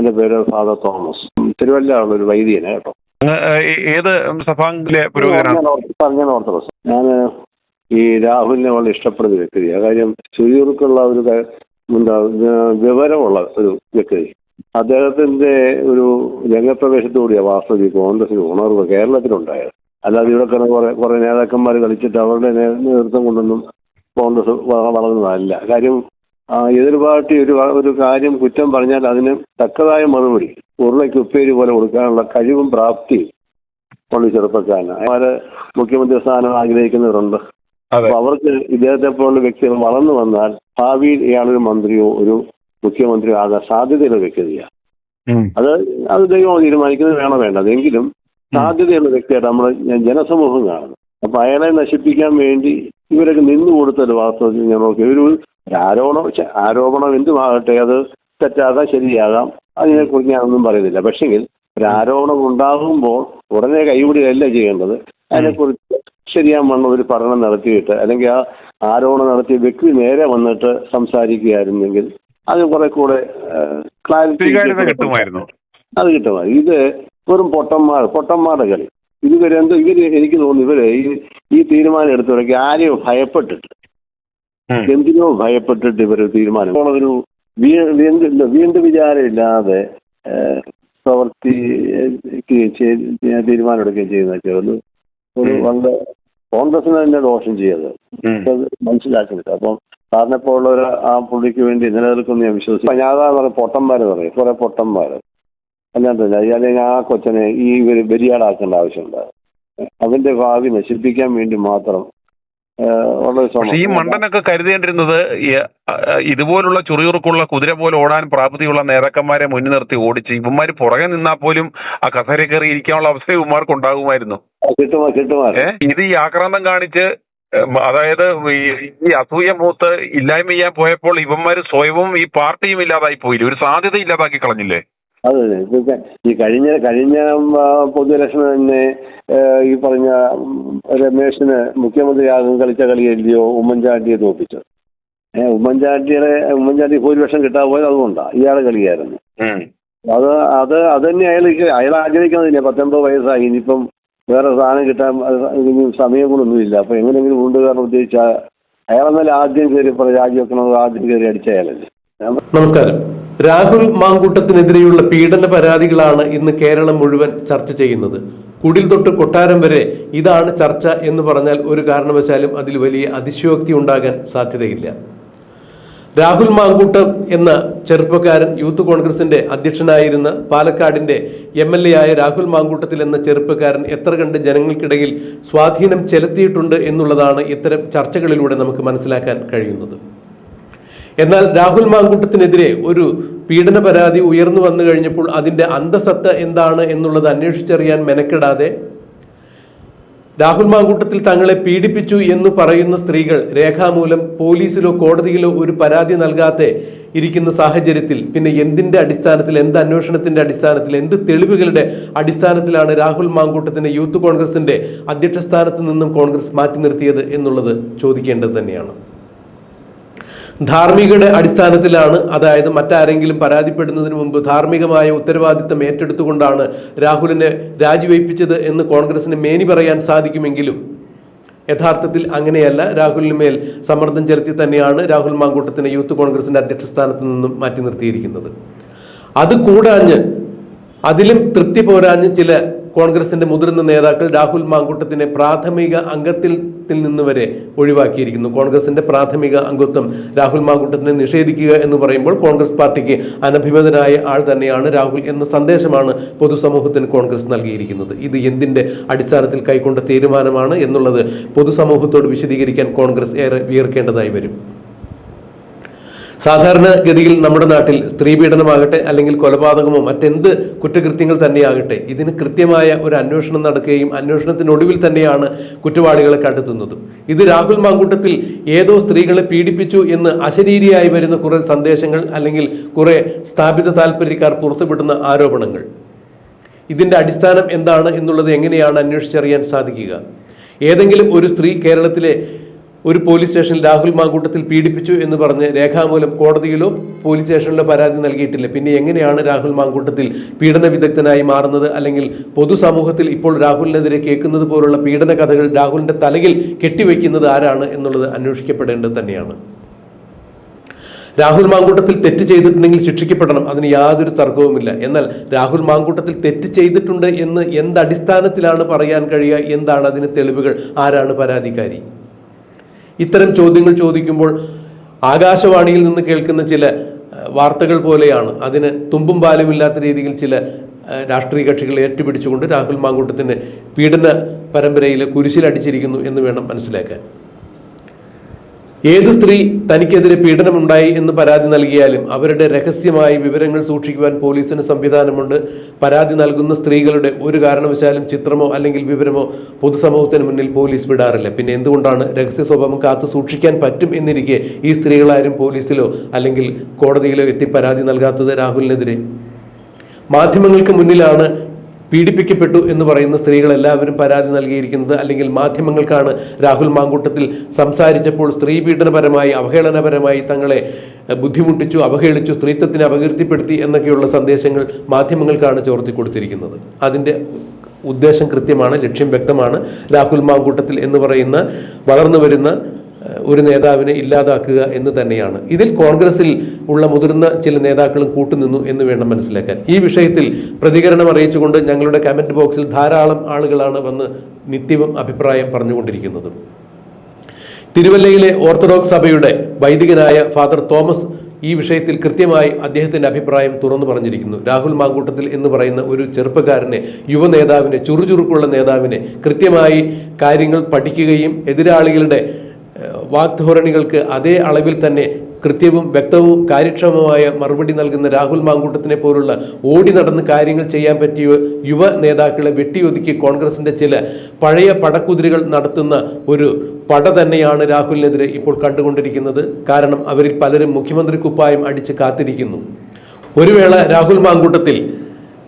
എന്റെ പേര് father Thomas. Thiruvalla ഉള്ള ഒരു വൈദികനെ കേട്ടോ. ഏത് സഭാംഗിലെ പുരോഗതിനാണ് ഞാൻ പറഞ്ഞ ഓർത്തഡോക്സ്. ഞാൻ ഈ രാഹുലിനെ വളരെ ഇഷ്ടപ്പെടുന്ന വ്യക്തിയാണ്. കാര്യം ചുരുക്കുള്ള ഒരു എന്താ വിവരമുള്ള ഒരു വ്യക്തി. അദ്ദേഹത്തിന്റെ ഒരു രംഗപ്രവേശത്തോടെയാണ് വാസ്തവ കോൺഗ്രസിന് ഉണർവ് കേരളത്തിലുണ്ടായത്. അല്ലാതെ ഇവിടെ കിടന്ന് കുറെ കുറെ നേതാക്കന്മാർ കളിച്ചിട്ട് അവരുടെ നേതൃത്വം കൊണ്ടൊന്നും കോൺഗ്രസ് വളർന്നതല്ല. കാര്യം എതിർ പാർട്ടി ഒരു ഒരു കാര്യം കുറ്റം പറഞ്ഞാൽ അതിന് തക്കതായ മറുപടി ഉരുളയ്ക്ക് ഉപ്പേരി പോലെ കൊടുക്കാനുള്ള കഴിവും പ്രാപ്തിയും പള്ളി ചെറുപ്പക്കാരന്. അവർ മുഖ്യമന്ത്രി സ്ഥാനം ആഗ്രഹിക്കുന്നവരുണ്ട്. അപ്പൊ അവർക്ക് ഇദ്ദേഹത്തെ പോലുള്ള വ്യക്തികൾ വളർന്നു വന്നാൽ ഭാവിയിൽ ഇയാളൊരു മന്ത്രിയോ ഒരു മുഖ്യമന്ത്രിയോ ആകാൻ സാധ്യതയുള്ള വ്യക്തിയാണ് അത് അത് ദൈവം തീരുമാനിക്കുന്നത് വേണോ വേണ്ടത് എങ്കിലും സാധ്യതയുള്ള വ്യക്തിയായിട്ട് നമ്മൾ ജനസമൂഹം കാണുന്നു. അപ്പൊ അയാളെ നശിപ്പിക്കാൻ വേണ്ടി ഇവരൊക്കെ നിന്നു കൊടുത്തൊരു വാസ്തവത്തിൽ ഞാൻ നോക്കി. ഒരു ആരോപണം ആരോപണം എന്തുമാകട്ടെ അത് തെറ്റാകാം ശരിയാകാം അതിനെക്കുറിച്ച് ഞാനൊന്നും പറയുന്നില്ല. പക്ഷെങ്കിൽ ഒരു ആരോപണം ഉണ്ടാകുമ്പോൾ ഉടനെ കൈവിടുകയല്ല ചെയ്യേണ്ടത്. അതിനെക്കുറിച്ച് ശരിയാൻ വന്ന ഒരു പഠനം നടത്തിയിട്ട് അല്ലെങ്കിൽ ആ ആരോപണം നടത്തിയ വ്യക്തി നേരെ വന്നിട്ട് സംസാരിക്കുകയായിരുന്നെങ്കിൽ അത് കുറെ കൂടെ ക്ലാരിറ്റി അത് കിട്ടുമായിരുന്നു. ഇത് വെറും പൊട്ടന്മാർ പൊട്ടന്മാരുടെ കളി. ഇതുവരെ എന്തോ ഇവർ എനിക്ക് തോന്നുന്നു ഇവർ ഈ ഈ തീരുമാനം എടുത്തവരൊക്കെ ആരെയും ഭയപ്പെട്ടിട്ട്. എന്തിനോ ഭയപ്പെട്ടിട്ട് ഇവർ തീരുമാനം. ഒരു വീണ്ടും വിചാരമില്ലാതെ പ്രവർത്തി തീരുമാനമെടുക്കുകയും ചെയ്- തീരുമാനം എടുക്കുകയും ചെയ്യുന്നതൊക്കെ ഒരു ഒരു. വളരെ കോൺഗ്രസിന് തന്നെ ദോഷം ചെയ്യത് മനസ്സിലാക്കുന്നില്ല അപ്പം സാറിനെ പോലുള്ളവർ ആ പുള്ളിക്ക് വേണ്ടി നിലനിൽക്കുന്ന ഞാൻ വിശ്വസിക്കും ഞാതാന്ന് പറയും പൊട്ടന്മാര് പറയും. കുറെ പൊട്ടന്മാര്. അല്ലാണ്ടല്ല അല്ലെങ്കിൽ ആ കൊച്ചനെ ഈ ഇവർ ബലിയാടാക്കേണ്ട ആവശ്യമുണ്ട്. അവന്റെ ഭാവി നശിപ്പിക്കാൻ വേണ്ടി മാത്രം ഏഹ്, ഉള്ള ഒരു പക്ഷെ ഈ മണ്ടനൊക്കെ കരുതേണ്ടിരുന്നത് ഇതുപോലുള്ള ചുറിയുറുക്കുള്ള കുതിര പോലെ ഓടാൻ പ്രാപ്തിയുള്ള നേതാക്കന്മാരെ മുന്നിൽ നിർത്തി ഓടിച്ച് ഇവന്മാര് പുറകെ നിന്നാൽ പോലും ആ കസേര കയറി ഇരിക്കാനുള്ള അവസ്ഥ ഇവന്മാർക്ക് ഉണ്ടാകുമായിരുന്നു ഇത് ഈ ആക്രാന്തം കാണിച്ച് അതായത് ഈ- അസൂയ മൂത്ത് ഇല്ലായ്മ ചെയ്യാൻ പോയപ്പോൾ ഇവന്മാര് സ്വയവും ഈ പാർട്ടിയും ഇല്ലാതായി പോയില്ലേ? ഒരു സാധ്യത ഇല്ലാതാക്കി കളഞ്ഞില്ലേ? അത് ഇതൊക്കെ ഈ കഴിഞ്ഞ കഴിഞ്ഞ പൊതു ഇലക്ഷന് തന്നെ ഈ പറഞ്ഞ രമേശിന് മുഖ്യമന്ത്രിയാകും കളിച്ച കളിയല്ലയോ ഉമ്മൻചാണ്ടിയെ തോൽപ്പിച്ചത് ഏഹ് ഉമ്മൻചാണ്ടിയുടെ ഉമ്മൻചാണ്ടി ഭൂരിപക്ഷം കിട്ടാൻ പോയത് അതുകൊണ്ടാണ് ഇയാളെ കളിയായിരുന്നു. അത് അത് അത് തന്നെ അയാൾക്ക് അയാൾ ആഗ്രഹിക്കുന്നതില്ല. പത്തൊമ്പത് വയസ്സായി ഇനിയിപ്പം വേറെ സാധനം കിട്ടാൻ അത് ഇനി സമയം കൊണ്ടൊന്നുമില്ല അപ്പൊ എങ്ങനെയെങ്കിലും കൊണ്ടുവരാൻ ഉദ്ദേശിച്ച അയാളെന്നാലും ആദ്യം കയറി രാജിവെക്കണത് ആദ്യം കയറി അടിച്ച അയാളല്ലേ. നമസ്കാരം. രാഹുൽ മാങ്കൂട്ടത്തിനെതിരെയുള്ള പീഡന പരാതികളാണ് ഇന്ന് കേരളം മുഴുവൻ ചർച്ച ചെയ്യുന്നത്. കുടിൽ തൊട്ട് കൊട്ടാരം വരെ ഇതാണ് ചർച്ച എന്ന് പറഞ്ഞാൽ ഒരു കാരണവശാലും അതിൽ വലിയ അതിശയോക്തി ഉണ്ടാകാൻ സാധ്യതയില്ല. രാഹുൽ മാങ്കൂട്ടം എന്ന ചെറുപ്പക്കാരൻ യൂത്ത് കോൺഗ്രസിന്റെ അധ്യക്ഷനായിരുന്ന പാലക്കാടിന്റെ എം എൽ എ ആയ രാഹുൽ മാങ്കൂട്ടത്തിൽ എന്ന ചെറുപ്പക്കാരൻ എത്ര കണ്ട് ജനങ്ങൾക്കിടയിൽ സ്വാധീനം ചെലുത്തിയിട്ടുണ്ട് എന്നുള്ളതാണ് ഇത്തരം ചർച്ചകളിലൂടെ നമുക്ക് മനസ്സിലാക്കാൻ കഴിയുന്നത്. എന്നാൽ രാഹുൽ മാങ്കൂട്ടത്തിനെതിരെ ഒരു പീഡന പരാതി ഉയർന്നു വന്നു കഴിഞ്ഞപ്പോൾ അതിന്റെ അന്തസത്ത എന്താണ് എന്നുള്ളത് അന്വേഷിച്ചറിയാൻ മെനക്കെടാതെ രാഹുൽ മാങ്കൂട്ടത്തിൽ തങ്ങളെ പീഡിപ്പിച്ചു എന്ന് പറയുന്ന സ്ത്രീകൾ രേഖാമൂലം പോലീസിലോ കോടതിയിലോ ഒരു പരാതി നൽകാതെ ഇരിക്കുന്ന സാഹചര്യത്തിൽ പിന്നെ എന്തിന്റെ അടിസ്ഥാനത്തിൽ എന്ത് അന്വേഷണത്തിന്റെ അടിസ്ഥാനത്തിൽ എന്ത് തെളിവുകളുടെ അടിസ്ഥാനത്തിലാണ് രാഹുൽ മാങ്കൂട്ടത്തിനെ യൂത്ത് കോൺഗ്രസിന്റെ അധ്യക്ഷ സ്ഥാനത്ത് നിന്നും കോൺഗ്രസ് മാറ്റി നിർത്തിയത് എന്നുള്ളത് ചോദിക്കേണ്ടത് തന്നെയാണ്. ധാർമ്മികയുടെ അടിസ്ഥാനത്തിലാണ് അതായത് മറ്റാരെങ്കിലും പരാതിപ്പെടുന്നതിന് മുമ്പ് ധാർമ്മികമായ ഉത്തരവാദിത്തം ഏറ്റെടുത്തുകൊണ്ടാണ് രാഹുലിനെ രാജിവയ്പ്പിച്ചത് എന്ന് കോൺഗ്രസിന് മേനി പറയാൻ സാധിക്കുമെങ്കിലും യഥാർത്ഥത്തിൽ അങ്ങനെയല്ല. രാഹുലിന് മേൽ സമ്മർദ്ദം ചെലുത്തി തന്നെയാണ് രാഹുൽ മാങ്കൂട്ടത്തിനെ യൂത്ത് കോൺഗ്രസിന്റെ അധ്യക്ഷ സ്ഥാനത്ത് നിന്നും മാറ്റി നിർത്തിയിരിക്കുന്നത്. അത് കൂടാഞ്ഞ് അതിലും തൃപ്തി പോരാഞ്ഞ് ചില കോൺഗ്രസിന്റെ മുതിർന്ന നേതാക്കൾ രാഹുൽ മാങ്കൂട്ടത്തിനെ പ്രാഥമിക അംഗത്തിൽ നിന്ന് വരെ ഒഴിവാക്കിയിരിക്കുന്നു. കോൺഗ്രസിന്റെ പ്രാഥമിക അംഗത്വം രാഹുൽ മാങ്കൂട്ടത്തിനെ നിഷേധിക്കുക എന്ന് പറയുമ്പോൾ കോൺഗ്രസ് പാർട്ടിക്ക് അനഭിമതനായ ആൾ തന്നെയാണ് രാഹുൽ എന്ന സന്ദേശമാണ് പൊതുസമൂഹത്തിന് കോൺഗ്രസ് നൽകിയിരിക്കുന്നത്. ഇത് എന്തിന്റെ അടിസ്ഥാനത്തിൽ കൈക്കൊണ്ട തീരുമാനമാണ് എന്നുള്ളത് പൊതുസമൂഹത്തോട് വിശദീകരിക്കാൻ കോൺഗ്രസ് ഏറെ വിയർക്കേണ്ടതായി വരും. സാധാരണഗതിയിൽ നമ്മുടെ നാട്ടിൽ സ്ത്രീ പീഡനമാകട്ടെ അല്ലെങ്കിൽ കൊലപാതകമോ മറ്റെന്ത് കുറ്റകൃത്യങ്ങൾ തന്നെയാകട്ടെ ഇതിന് കൃത്യമായ ഒരു അന്വേഷണം നടക്കുകയും അന്വേഷണത്തിനൊടുവിൽ തന്നെയാണ് കുറ്റവാളികളെ കണ്ടെത്തുന്നത്. ഇത് രാഹുൽ മാങ്കൂട്ടത്തിൽ ഏതോ സ്ത്രീകളെ പീഡിപ്പിച്ചു എന്ന് അശരീരിയായി വരുന്ന കുറെ സന്ദേശങ്ങൾ അല്ലെങ്കിൽ കുറെ സ്ഥാപിത താല്പര്യക്കാർ പുറത്തുവിടുന്ന ആരോപണങ്ങൾ. ഇതിന്റെ അടിസ്ഥാനം എന്താണ് എന്നുള്ളത് എങ്ങനെയാണ് അന്വേഷിച്ചറിയാൻ സാധിക്കുക? ഏതെങ്കിലും ഒരു സ്ത്രീ കേരളത്തിലെ ഒരു പോലീസ് സ്റ്റേഷനിൽ രാഹുൽ മാങ്കൂട്ടത്തിൽ പീഡിപ്പിച്ചു എന്ന് പറഞ്ഞ് രേഖാമൂലം കോടതിയിലോ പോലീസ് സ്റ്റേഷനിലോ പരാതി നൽകിയിട്ടില്ല. പിന്നെ എങ്ങനെയാണ് രാഹുൽ മാങ്കൂട്ടത്തിൽ പീഡന വിദഗ്ധനായി മാറുന്നത്? അല്ലെങ്കിൽ പൊതുസമൂഹത്തിൽ ഇപ്പോൾ രാഹുലിനെതിരെ കേൾക്കുന്നത് പോലുള്ള പീഡന കഥകൾ രാഹുലിന്റെ തലയിൽ കെട്ടിവെക്കുന്നത് ആരാണ് എന്നുള്ളത് അന്വേഷിക്കപ്പെടേണ്ടത് തന്നെയാണ്. രാഹുൽ മാങ്കൂട്ടത്തിൽ തെറ്റ് ചെയ്തിട്ടുണ്ടെങ്കിൽ ശിക്ഷിക്കപ്പെടണം. അതിന് യാതൊരു തർക്കവുമില്ല. എന്നാൽ രാഹുൽ മാങ്കൂട്ടത്തിൽ തെറ്റ് ചെയ്തിട്ടുണ്ട് എന്ന് എന്ത് അടിസ്ഥാനത്തിലാണ് പറയാൻ കഴിയുക? എന്താണ് അതിന് തെളിവുകൾ? ആരാണ് പരാതിക്കാരി? ഇത്തരം ചോദ്യങ്ങൾ ചോദിക്കുമ്പോൾ ആകാശവാണിയിൽ നിന്ന് കേൾക്കുന്ന ചില വാർത്തകൾ പോലെയാണ്. അതിന് തുമ്പും പാലുമില്ലാത്ത രീതിയിൽ ചില രാഷ്ട്രീയ കക്ഷികൾ ഏറ്റുപിടിച്ചുകൊണ്ട് രാഹുൽ മാങ്കൂട്ടത്തിന് പീഡന പരമ്പരയിൽ കുരിശിലടിച്ചിരിക്കുന്നു എന്ന് വേണം മനസ്സിലാക്കാൻ. ഏത് സ്ത്രീ തനിക്കെതിരെ പീഡനമുണ്ടായി എന്ന് പരാതി നൽകിയാലും അവരുടെ രഹസ്യമായി വിവരങ്ങൾ സൂക്ഷിക്കുവാൻ പോലീസിന് സംവിധാനമുണ്ട്. പരാതി നൽകുന്ന സ്ത്രീകളുടെ ഒരു കാരണവശാലും ചിത്രമോ അല്ലെങ്കിൽ വിവരമോ പൊതുസമൂഹത്തിന് മുന്നിൽ പോലീസ് വിടാറില്ല. പിന്നെ എന്തുകൊണ്ടാണ് രഹസ്യ സ്വഭാവം കാത്തു സൂക്ഷിക്കാൻ പറ്റും എന്നിരിക്കെ ഈ സ്ത്രീകളാരും പോലീസിലോ അല്ലെങ്കിൽ കോടതിയിലോ എത്തി പരാതി നൽകാത്തത് രാഹുലിനെതിരെ? മാധ്യമങ്ങൾക്ക് മുന്നിലാണ് പീഡിപ്പിക്കപ്പെട്ടു എന്ന് പറയുന്ന സ്ത്രീകൾ എല്ലാവരും പരാതി നൽകിയിരിക്കുന്നത് അല്ലെങ്കിൽ മാധ്യമങ്ങൾക്കാണ് രാഹുൽ മാങ്കൂട്ടത്തിൽ സംസാരിച്ചപ്പോൾ സ്ത്രീ പീഡനപരമായി അവഹേളനപരമായി തങ്ങളെ ബുദ്ധിമുട്ടിച്ചു അവഹേളിച്ചു സ്ത്രീത്വത്തിനെ അപകീർത്തിപ്പെടുത്തി എന്നൊക്കെയുള്ള സന്ദേശങ്ങൾ മാധ്യമങ്ങൾക്കാണ് ചോർത്തി കൊടുത്തിരിക്കുന്നത്. അതിന്റെ ഉദ്ദേശം കൃത്യമാണ് ലക്ഷ്യം വ്യക്തമാണ്. രാഹുൽ മാങ്കൂട്ടത്തിൽ എന്ന് പറയുന്ന വളർന്നു വരുന്ന ഒരു നേതാവിനെ ഇല്ലാതാക്കുക എന്ന് തന്നെയാണ്. ഇതിൽ കോൺഗ്രസിൽ ഉള്ള മുതിർന്ന ചില നേതാക്കളും കൂട്ടുനിന്നു എന്ന് വേണം മനസ്സിലാക്കാൻ. ഈ വിഷയത്തിൽ പ്രതികരണം അറിയിച്ചുകൊണ്ട് ഞങ്ങളുടെ കമന്റ് ബോക്സിൽ ധാരാളം ആളുകളാണ് വന്ന് നിത്യവും അഭിപ്രായം പറഞ്ഞുകൊണ്ടിരിക്കുന്നത്. തിരുവല്ലയിലെ ഓർത്തഡോക്സ് സഭയുടെ വൈദികനായ ഫാദർ തോമസ് ഈ വിഷയത്തിൽ കൃത്യമായി അദ്ദേഹത്തിന്റെ അഭിപ്രായം തുറന്നു പറഞ്ഞിരിക്കുന്നു. രാഹുൽ മാങ്കൂട്ടത്തിൽ എന്ന് പറയുന്ന ഒരു ചെറുപ്പക്കാരനെ യുവ നേതാവിനെ ചുറുചുറുക്കുള്ള നേതാവിനെ കൃത്യമായി കാര്യങ്ങൾ പഠിക്കുകയും എതിരാളികളുടെ വാഗ്ധോരണികൾക്ക് അതേ അളവിൽ തന്നെ കൃത്യവും വ്യക്തവും കാര്യക്ഷമമായ മറുപടി നൽകുന്ന രാഹുൽ മാങ്കൂട്ടത്തിനെ പോലുള്ള ഓടി നടന്ന് കാര്യങ്ങൾ ചെയ്യാൻ പറ്റിയ യുവ നേതാക്കളെ വെട്ടിയൊതുക്കി കോൺഗ്രസിന്റെ ചില പഴയ പടക്കുതിരികൾ നടത്തുന്ന ഒരു പട തന്നെയാണ് രാഹുലിനെതിരെ ഇപ്പോൾ കണ്ടുകൊണ്ടിരിക്കുന്നത്. കാരണം അവരിൽ പലരും മുഖ്യമന്ത്രി കുപ്പായം അടിച്ച് കാത്തിരിക്കുന്നു. ഒരു വേള രാഹുൽ മാങ്കൂട്ടത്തിൽ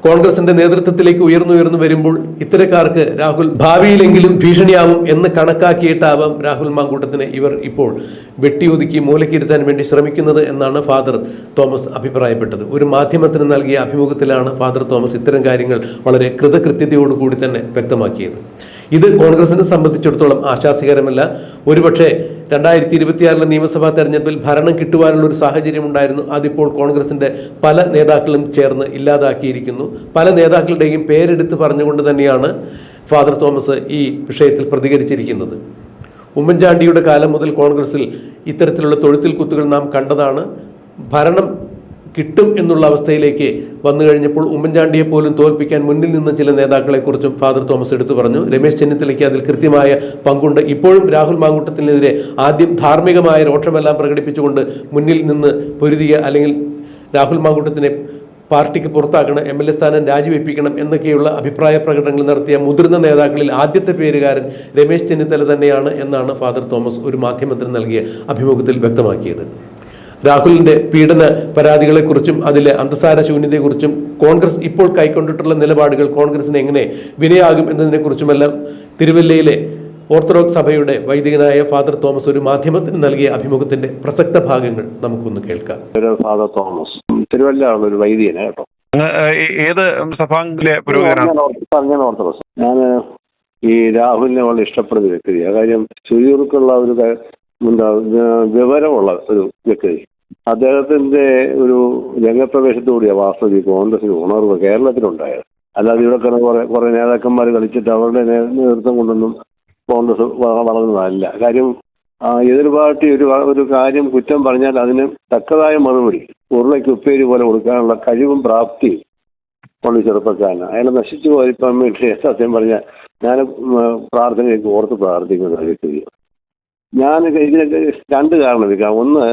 കോൺഗ്രസിന്റെ നേതൃത്വത്തിലേക്ക് ഉയർന്നുയർന്നു വരുമ്പോൾ ഇത്തരക്കാർക്ക് രാഹുൽ ഭാവിയിലെങ്കിലും ഭീഷണിയാവും എന്ന് കണക്കാക്കിയിട്ടാവാം രാഹുൽ മാങ്കൂട്ടത്തിനെ ഇവർ ഇപ്പോൾ വെട്ടിയൊതുക്കി മൂലക്കിരുത്താൻ വേണ്ടി ശ്രമിക്കുന്നത് എന്നാണ് ഫാദർ തോമസ് അഭിപ്രായപ്പെട്ടത്. ഒരു മാധ്യമത്തിന് നൽകിയ അഭിമുഖത്തിലാണ് ഫാദർ തോമസ് ഇത്തരം കാര്യങ്ങൾ വളരെ കൃതകൃത്യതയോടുകൂടി തന്നെ വ്യക്തമാക്കിയത്. ഇത് കോൺഗ്രസിനെ സംബന്ധിച്ചിടത്തോളം ആശാസ്യകരമല്ല ഒരുപക്ഷെ രണ്ടായിരത്തി ഇരുപത്തിയാറിലെ നിയമസഭാ തെരഞ്ഞെടുപ്പിൽ ഭരണം കിട്ടുവാനുള്ള ഒരു സാഹചര്യം ഉണ്ടായിരുന്നു. അതിപ്പോൾ കോൺഗ്രസിന്റെ പല നേതാക്കളും ചേർന്ന് ഇല്ലാതാക്കിയിരിക്കുന്നു. പല നേതാക്കളുടെയും പേരെടുത്ത് പറഞ്ഞുകൊണ്ട് തന്നെയാണ് ഫാദർ തോമസ് ഈ വിഷയത്തിൽ പ്രതികരിച്ചിരിക്കുന്നത്. ഉമ്മൻചാണ്ടിയുടെ കാലം മുതൽ കോൺഗ്രസിൽ ഇത്തരത്തിലുള്ള തൊഴുത്തിൽ കുത്തുകൾ നാം കണ്ടതാണ്. ഭരണം കിട്ടും എന്നുള്ള അവസ്ഥയിലേക്ക് വന്നു കഴിഞ്ഞപ്പോൾ ഉമ്മൻചാണ്ടിയെ പോലും തോൽപ്പിക്കാൻ മുന്നിൽ നിന്ന ചില നേതാക്കളെക്കുറിച്ചും ഫാദർ തോമസ് എടുത്തു പറഞ്ഞു. രമേശ് ചെന്നിത്തലയ്ക്ക് അതിൽ കൃത്യമായ പങ്കുണ്ട്. ഇപ്പോഴും രാഹുൽ മാങ്കൂട്ടത്തിനെതിരെ ആദ്യം ധാർമ്മികമായ രോഷമെല്ലാം പ്രകടിപ്പിച്ചുകൊണ്ട് മുന്നിൽ നിന്ന് പൊരുതിയ അല്ലെങ്കിൽ രാഹുൽ മാങ്കൂട്ടത്തിനെ പാർട്ടിക്ക് പുറത്താക്കണം എം എൽ എ സ്ഥാനം രാജിവെപ്പിക്കണം എന്നൊക്കെയുള്ള അഭിപ്രായ പ്രകടനങ്ങൾ നടത്തിയ മുതിർന്ന നേതാക്കളിൽ ആദ്യത്തെ പേരുകാരൻ രമേശ് ചെന്നിത്തല തന്നെയാണ് എന്നാണ് ഫാദർ തോമസ് ഒരു മാധ്യമത്തിന് നൽകിയ അഭിമുഖത്തിൽ വ്യക്തമാക്കിയത്. രാഹുലിന്റെ പീഡന പരാതികളെക്കുറിച്ചും അതിലെ അന്തസാര ശൂന്യതയെക്കുറിച്ചും കോൺഗ്രസ് ഇപ്പോൾ കൈക്കൊണ്ടിട്ടുള്ള നിലപാടുകൾ കോൺഗ്രസിന് എങ്ങനെ വിനയാകും എന്നതിനെക്കുറിച്ചുമെല്ലാം തിരുവല്ലയിലെ ഓർത്തഡോക്സ് സഭയുടെ വൈദികനായ ഫാദർ തോമസ് ഒരു മാധ്യമത്തിന് നൽകിയ അഭിമുഖത്തിന്റെ പ്രസക്ത ഭാഗങ്ങൾ നമുക്കൊന്ന് കേൾക്കാം. Father Thomas. തിരുവല്ല ഒരു വൈദികനെ കേട്ടോ. അങ്ങ് ഏ- ഏത് സഭാംഗിലെ പറഞ്ഞ ഓർത്തഡോക്സ്. ഞാൻ ഈ രാഹുലിനെ വളരെ ഇഷ്ടപ്പെടുന്ന വ്യക്തിയാണ്. കാര്യം ചുരിയുറുക്കുള്ള ഒരു എന്താ വിവരമുള്ള ഒരു വ്യക്തി. അദ്ദേഹത്തിന്റെ ഒരു രംഗപ്രവേശത്തോടെയാണ് വാസ്തവ കോൺഗ്രസിന് ഉണർവ് കേരളത്തിലുണ്ടായത്. അല്ലാതെ ഇവിടെ കിടന്ന് കുറെ കുറെ നേതാക്കന്മാർ കളിച്ചിട്ട് അവരുടെ നേതൃത്വം കൊണ്ടൊന്നും കോൺഗ്രസ് വളർന്നതല്ല. കാര്യം എതിർപാർട്ടി എതിർ പാർട്ടി ഒരു ഒരു കാര്യം കുറ്റം പറഞ്ഞാൽ അതിന് തക്കതായ മറുപടി ഉരുളയ്ക്ക് ഉപ്പേരി പോലെ കൊടുക്കാനുള്ള കഴിവും പ്രാപ്തിയും ഒരു ചെറുപ്പക്കാരനാണ് അയാളെ നശിച്ചു പോയിപ്പം വേണ്ടി സത്യം പറഞ്ഞാൽ ഞാൻ പ്രാർത്ഥനയൊക്കെ ഓർത്ത് പ്രാർത്ഥിക്കുന്ന ഒരു ഞാൻ ഇതിനൊക്കെ രണ്ട് കാരണം എടുക്കാം ഒന്ന്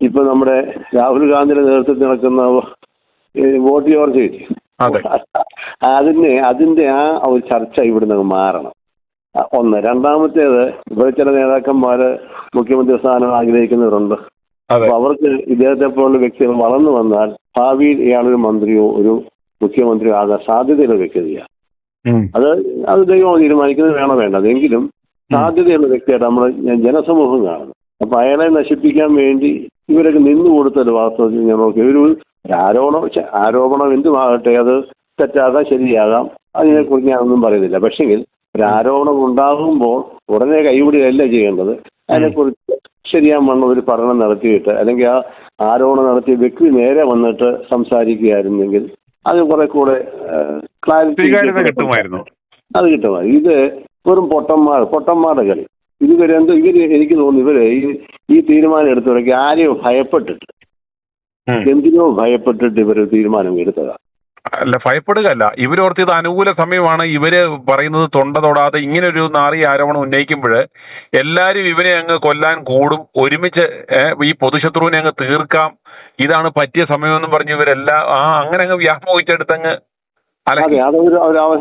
ഇപ്പൊ നമ്മുടെ രാഹുൽ ഗാന്ധിയുടെ നേതൃത്വത്തിൽ നടക്കുന്ന വോട്ട് യോർ അതെ. അതിനെ അതിന്റെ ആ ഒരു ചർച്ച ഇവിടുന്ന് മാറണം. ഒന്ന്. രണ്ടാമത്തേത് ഇവിടെ ചില നേതാക്കന്മാര് മുഖ്യമന്ത്രി സ്ഥാനം ആഗ്രഹിക്കുന്നവരുണ്ട്. അപ്പൊ അവർക്ക് ഇദ്ദേഹത്തെ പോലുള്ള വ്യക്തികൾ വളർന്നു വന്നാൽ ഭാവിയിൽ ഇയാളൊരു മന്ത്രിയോ ഒരു മുഖ്യമന്ത്രിയോ ആകാൻ സാധ്യതയുള്ള വ്യക്തിയാണ്. അത് അത് ദൈവം തീരുമാനിക്കുന്നത് വേണോ വേണ്ടത്? എങ്കിലും സാധ്യതയുള്ള വ്യക്തിയായിട്ട് നമ്മൾ ജനസമൂഹം കാണുന്നത് അപ്പൊ അയാളെ നശിപ്പിക്കാൻ വേണ്ടി ഇവരൊക്കെ നിന്നു കൊടുത്തൊരു വാസ്തവത്തിൽ ഞാൻ നോക്കി. ഒരു ആരോപണം ആരോപണം എന്തുമാകട്ടെ അത് തെറ്റാകാം ശരിയാകാം അതിനെക്കുറിച്ച് ഞാനൊന്നും പറയുന്നില്ല. പക്ഷെങ്കിൽ ഒരു ആരോപണം ഉണ്ടാകുമ്പോൾ ഉടനെ കൈവിടുകയല്ല ചെയ്യേണ്ടത്. അതിനെക്കുറിച്ച് ശരിയാൻ വന്ന ഒരു പഠനം നടത്തിയിട്ട് അല്ലെങ്കിൽ ആ ആരോപണം നടത്തിയ വ്യക്തി നേരെ വന്നിട്ട് സംസാരിക്കുകയായിരുന്നെങ്കിൽ അത് കുറെ കൂടെ ക്ലാരിറ്റി അത് കിട്ടുമായിരുന്നു. ഇത് വെറും പൊട്ടന്മാർ പൊട്ടന്മാരുടെ കളി. ഇതുവരെ എന്തോ ഇവർ എനിക്ക് തോന്നുന്നു ഇവർ ഈ ഈ തീരുമാനം എടുത്തവരൊക്കെ ആരെയോ ഭയപ്പെട്ടിട്ട്. എന്തിനോ ഭയപ്പെട്ടിട്ട് ഇവർ തീരുമാനം എടുത്തതാ. അല്ല ഭയപ്പെടുകയല്ല. ഇവരോർത്ത് ഇത് അനുകൂല സമയമാണ് ഇവർ പറയുന്നത് തൊണ്ട തൊടാതെ ഇങ്ങനെ ഒരു നാറി ആരോപണം ഉന്നയിക്കുമ്പോൾ എല്ലാരും ഇവനെ അങ്ങ് കൊല്ലാൻ കൂടും. ഒരുമിച്ച് ഈ പൊതുശത്രുവിനെ അങ്ങ് തീർക്കാം. ഇതാണ് പറ്റിയ സമയമെന്നും പറഞ്ഞ് ഇവരെല്ലാം ആ അങ്ങനെ അങ്ങ് വ്യാമോഹിച്ചെടുത്തങ്ങ് അതെ അതൊരു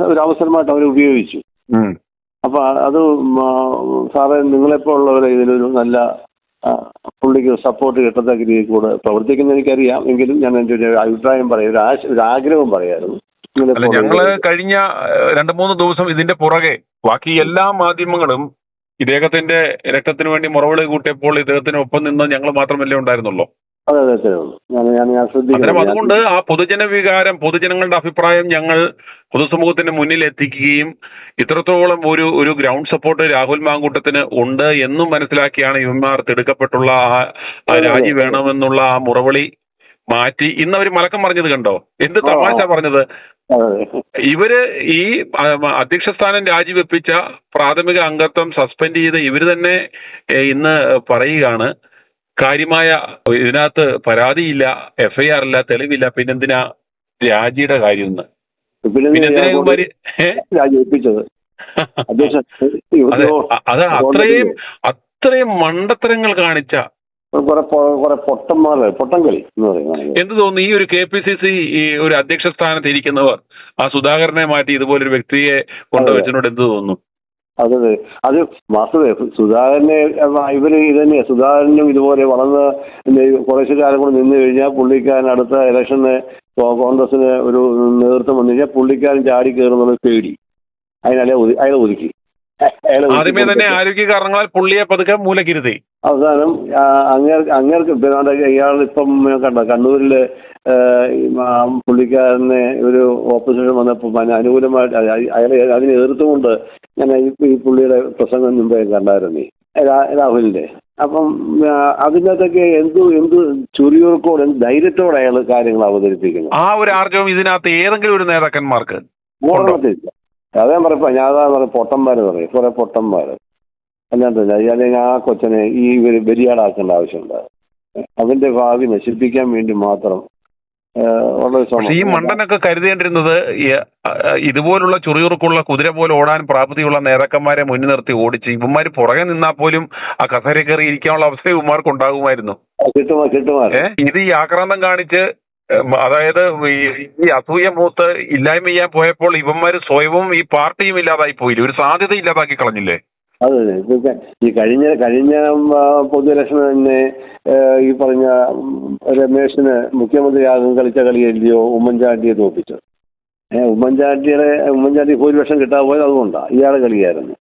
ഒരു അവസരമായിട്ട് അവർ ഉപയോഗിച്ചു. ഉം. അപ്പൊ അത് സാറേ നിങ്ങളെപ്പോ ഉള്ളവരെ ഇതിലൊരു നല്ല പുള്ളിക്ക് സപ്പോർട്ട് കിട്ടത്തക്ക രീതിയിൽ കൂടെ പ്രവർത്തിക്കുന്ന എനിക്കറിയാം എങ്കിലും ഞാൻ എന്റെ ഒരു അഭിപ്രായം പറയാം ഒരു ആശ ഒരു ആഗ്രഹം പറയായിരുന്നു അല്ല ഞങ്ങൾ കഴിഞ്ഞ രണ്ട് മൂന്ന് ദിവസം ഇതിന്റെ പുറകെ ബാക്കി എല്ലാ മാധ്യമങ്ങളും ഇദ്ദേഹത്തിന്റെ രക്തത്തിന് വേണ്ടി മുറവിളി കൂട്ടിയപ്പോൾ ഇദ്ദേഹത്തിന് ഒപ്പം നിന്ന് ഞങ്ങൾ മാത്രമല്ലേ ഉണ്ടായിരുന്നുള്ളൂ അതെ അതെ അത്രേ ഉള്ളൂ ഞാൻ ഞാൻ ഞാൻ അന്നേരം ശ്രദ്ധിക്കുന്നു അതുകൊണ്ട് ആ പൊതുജന വികാരം പൊതുജനങ്ങളുടെ അഭിപ്രായം ഞങ്ങൾ പൊതുസമൂഹത്തിന് മുന്നിൽ എത്തിക്കുകയും ഇത്രത്തോളം ഒരു ഒരു ഗ്രൗണ്ട് സപ്പോർട്ട് രാഹുൽ മാങ്കൂട്ടത്തിന് ഉണ്ട് എന്നും മനസ്സിലാക്കിയാണ് ഇവന്മാർ തിടുക്കപ്പെട്ടുള്ള ആ ആ രാജി വേണമെന്നുള്ള ആ മുറവിളി മാറ്റി. ഇന്ന് അവർ മലക്കം പറഞ്ഞത് കണ്ടോ? എന്ത് തമാശ പറഞ്ഞത്? അതെ അതെ. ഇവർ ഈ ആ, അധ്യക്ഷ സ്ഥാനം രാജിവെപ്പിച്ച പ്രാഥമിക അംഗത്വം സസ്പെൻഡ് ചെയ്ത് ഇവർ തന്നെ ഏ, ഇന്ന് പറയുകയാണ്. കാര്യമായ ഇതിനകത്ത് പരാതിയില്ല എഫ്ഐആർ ഇല്ല തെളിവില്ല. പിന്നെന്തിനാ രാജിയുടെ കാര്യം അതെ അത്രയും അത്രയും മണ്ടത്തരങ്ങൾ കാണിച്ച പൊട്ടന്മാര് എന്ത് തോന്നുന്നു? ഈ ഒരു കെ പി സി സി ഈ ഒരു അധ്യക്ഷ സ്ഥാനത്ത് ഇരിക്കുന്നവർ ആ സുധാകരനെ മാറ്റി ഇതുപോലൊരു വ്യക്തിയെ കൊണ്ടുവച്ചതിനോട് എന്ത് തോന്നുന്നു? അതെ അതെ വാസ്തവേ സുധാകരനെ ഇവർ ഇത് തന്നെയാ. സുധാകരനും ഇതുപോലെ വളർന്ന് കുറേശ്ശെ കാലം കൂടെ നിന്ന് കഴിഞ്ഞാൽ പുള്ളിക്കാരൻ അടുത്ത ഇലക്ഷന് കോൺഗ്രസിന് ഒരു നേതൃത്വം വന്നു കഴിഞ്ഞാൽ പുള്ളിക്കാരൻ ചാടി കയറുന്നുള്ള പേടി. അയാളെ അയാളെ ഒതുക്കി. ആദ്യമേ തന്നെ ആരോഗ്യ കാരണങ്ങളാൽ പുള്ളിയെ പതുക്കെ മൂലക്കിരുത്തി. അവസാനം അങ്ങേർ അങ്ങേർക്ക് ഇയാൾ ഇപ്പം കണ്ട കണ്ണൂരിൽ പുള്ളിക്കാരനെ ഒരു ഓപ്പോസിഷൻ വന്നപ്പോൾ അനുകൂലമായിട്ട് അയ- അയാളെ അതിനെ എതിർത്തുകൊണ്ട് ഞാൻ ഈ പുള്ളിയുടെ പ്രസംഗം മുമ്പേ കണ്ടായിരുന്നു. രാഹുലിന്റെ. അപ്പം അതിനകത്തൊക്കെ എന്തു എന്ത് ചുരിയൂർക്കോട് എന്ത് ധൈര്യത്തോടെ അയാൾ കാര്യങ്ങൾ അവതരിപ്പിക്കുന്നു? ആ ഒരു ആർജവം ഇതിനകത്ത് ഏതെങ്കിലും ഒരു നേതാക്കന്മാർക്ക് ഓർമ്മത്തില്ല അതേ പറയപ്പോ ഞാൻ അതാ പറയും പൊട്ടന്മാര് പറയും കുറെ പൊട്ടന്മാര്. അല്ലാണ്ട് അല്ലെങ്കിൽ ആ കൊച്ചനെ ഈ ഒരു ബലിയാടാക്കേണ്ട ആവശ്യമുണ്ട്. അവന്റെ ഭാവി നശിപ്പിക്കാൻ വേണ്ടി മാത്രം പക്ഷെ ഈ. മണ്ടനൊക്കെ കരുതേണ്ടിരുന്നത് ഇതുപോലുള്ള ചുറിയുറുക്കുള്ള കുതിര പോലെ ഓടാൻ പ്രാപ്തിയുള്ള നേതാക്കന്മാരെ മുന്നിൽ നിർത്തി ഓടിച്ച് ഇവന്മാര് പുറകെ നിന്നാൽ പോലും ആ കസേര കയറി ഇരിക്കാനുള്ള അവസ്ഥ ഇവന്മാർക്ക് ഉണ്ടാകുമായിരുന്നു ഇത് ഈ ആക്രാന്തം കാണിച്ച് അതായത് ഈ- അസൂയ മൂത്ത് ഇല്ലായ്മ ചെയ്യാൻ പോയപ്പോൾ ഇവന്മാര് സ്വയവും ഈ പാർട്ടിയും ഇല്ലാതായി പോയില്ലേ? ഒരു സാധ്യത ഇല്ലാതാക്കി കളഞ്ഞില്ലേ? അതെ അതെ. ഈ കഴിഞ്ഞ കഴിഞ്ഞ ആ, പൊതു ഇലക്ഷൻ തന്നെ ഈ പറഞ്ഞ രമേശിന് മുഖ്യമന്ത്രിയാകും കളിച്ച കളിയല്ലയോ ഉമ്മൻചാണ്ടിയെ തോപ്പിച്ചത്. ഏഹ് ഉമ്മൻചാണ്ടിയുടെ ഉമ്മൻചാണ്ടി ഭൂരിപക്ഷം കിട്ടാൻ പോയത് അതുകൊണ്ടാണ് ഇയാളെ കളിയായിരുന്നു.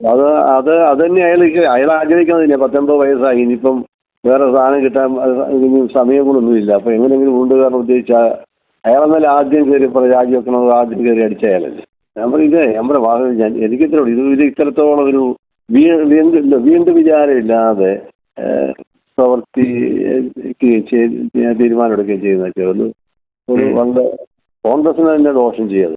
അത് അത് അത് തന്നെ അയാൾ അയാൾ ആഗ്രഹിക്കുന്നത് പത്തൊമ്പത് വയസ്സായി. ഇനിയിപ്പം വേറെ സാധനം കിട്ടാൻ സമയം കൊണ്ടൊന്നുമില്ല അപ്പൊ എങ്ങനെയെങ്കിലും കൊണ്ടുവരാൻ ഉദ്ദേശിച്ച അയാളെന്നാലും ആദ്യം കയറി രാജി വെക്കണത് ആദ്യം കയറി അടിച്ച അയാളല്ലേ. നമ്മൾ ഇത് നമ്മുടെ വാഹനം ഞാൻ എനിക്ക് ഇത്ര ഇത് ഇത് ഇത്രത്തോളം ഒരു വീണ്ടും വീണ്ടും വിചാരമില്ലാതെ ഏഹ്, പ്രവർത്തിക്ക് ചെയ്- തീരുമാനമെടുക്കുകയും ചെയ്യുന്നതൊക്കെ ഒരു വളരെ കോൺഗ്രസിന് തന്നെ ദോഷം ചെയ്യത്